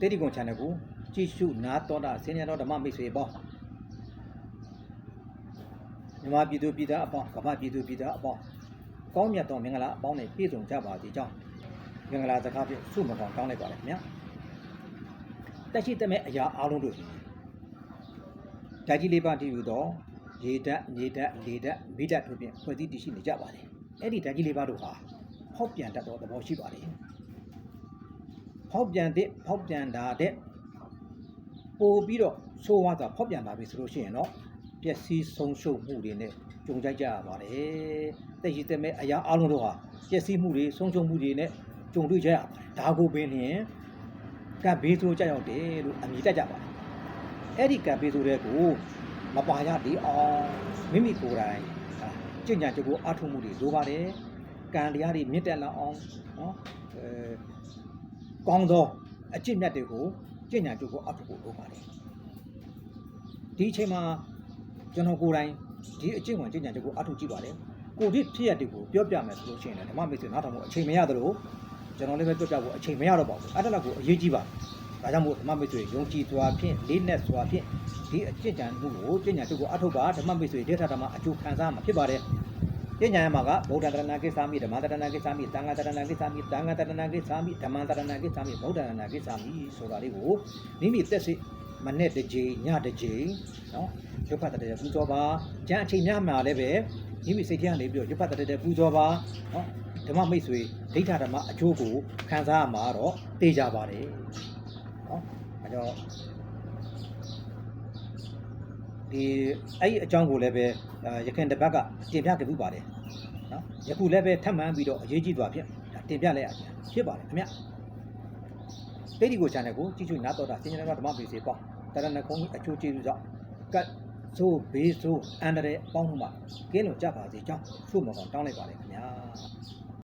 တေဒီကွန် channel ကိုကြည့်ရှုနားတော်တာဆင်းရဲတော်ဓမ္မမိတ်ဆွေပေါင်းမြန်မာပြည်သူပြည်သားအပေါင်းကမ္ဘာပြည်သူပြည်သားအပေါင်းကောင်းမြတ်သောမင်္ဂလာအပေါင်းနဲ့ပြည့်စုံကြပါစေကြောင်းမင်္ဂလာစကားဖြင့်ဆုမကောင်းတောင်းလိုက်ပါရခင်ဗျာတက်ရှိတဲ့မဲ့အရာအားလုံးတို့ဓာတ်ကြီးလေးပါးတည်ယူသောရေဓာတ်မြေဓာတ်လေဓာတ်မိဓာတ်တို့ဖြင့်ဖွဲ့စည်းတည်ရှိနေကြပါတယ်အဲ့ဒီဓာတ်ကြီးလေးပါးတို့ဟာဖောက်ပြန်တတ်သောသဘောရှိပါတယ် ဖောက်ပြန်တဲ့ဖောက်ပြန်တာတဲ့ပို့ပြီးတော့ဆိုးဝါးစွာဖောက်ပြန်လာပြီဆိုလို့ရှိရင်တော့ပျက်စီးဆုံးရှုံးမှုတွေနဲ့ကြုံကြိုက်ကြရပါတယ်။တက်ရှိတဲ့မဲ့အရာအလုံးတို့ဟာပျက်စီးမှုတွေဆုံးရှုံးမှုတွေနဲ့ကြုံတွေ့ကြရပါတယ်။ဒါကိုပင်လျင်ကပ်ဘေးဆိုးကြရောက်တယ်လို့အမည်တက်ကြပါတယ်။အဲ့ဒီကပ်ဘေးဆိုးတဲ့ကိုမပါရသေးအောင်မိမိကိုယ်တိုင်အာကြင်ညာကြကိုအထုံမှုတွေလိုပါတယ်။ကံတရားတွေမြင့်တက်လာအောင်နော်အဲ ကောင်းသောအကျင့်မြတ်တွေကိုကျင့်ညာကြိုးကိုအထုဖို့လိုပါတယ်ဒီအချိန်မှာကျွန်တော်ကိုယ်တိုင်ဒီအကျင့်ဝင်ကျင့်ညာကြိုးကိုအထုကြည့်ပါတယ်ကိုဒီဖြစ်ရတဲ့ကိုပြောပြမယ်ဆိုလို့ရှိရင်လည်းဓမ္မမိတ်ဆွေနားထောင်ဖို့အချိန်မရသလိုကျွန်တော်လည်းပဲပြောပြဖို့အချိန်မရတော့ပါဘူးအဲ့ဒါလည်းကိုအရေးကြီးပါဒါကြောင့်မို့ဓမ္မမိတ်ဆွေယုံကြည်စွာဖြင့်လေးနက်စွာဖြင့်ဒီအကျင့်ကြံမှုကိုကျင့်ညာကြိုးကိုအထုပါဓမ္မမိတ်ဆွေဒေသဓမ္မအကျိုးခံစားမှာဖြစ်ပါတယ် ပညာရမှာကဗုဒ္ဓတရဏကိစ္ဆာမိဓမ္မတရဏကိစ္ဆာမိသံဃာတရဏကိစ္ဆာမိသံဃာတရဏကိစ္ဆာမိဓမ္မတရဏကိစ္ဆာမိဗုဒ္ဓတရဏကိစ္ဆာမိဆိုတာလေးကိုမိမိသက်စိမနဲ့တစ်ကြိမ်ညတစ်ကြိမ်နော်ရုပ်ဖတ်တဲ့ပူဇော်ပါကျန်အချိန်များမှာလည်းပဲမိမိစိတ်ထဲကနေပြီးတော့ရုပ်ဖတ်တဲ့ပူဇော်ပါနော်ဓမ္မမိတ်ဆွေဒိဋ္ဌဓမ္မအကျိုးကိုခံစားရမှာတော့သိကြပါတယ်နော်အဲတော့ ဒီအဲ့ဒီအကြောင်းကိုလည်းပဲအာရခင်တစ်ပတ်ကတင်ပြခဲ့မှုပါတယ်နော်ယခုလည်းပဲထပ်မံပြီးတော့အရေးကြီးသွားဖြစ်ဒါတင်ပြလိုက်ရပြန်ဖြစ်ပါတယ်ခင်ဗျတေဒီကို channel ကိုကြည့်ချွေနားတော်တာစင်ကြတော်ဓမ္မပေစေပေါ့တရဏဂုံကြီးအချိုးကျေးဇူးကြောင့်ကတ်ဆိုးဘေးဆိုးအန္တရာယ်အပေါင်းမှုမှာကင်းလွန်ကြပါစေကြောင်းဆုမကောင်တောင်းလိုက်ပါတယ်ခင်ဗျာ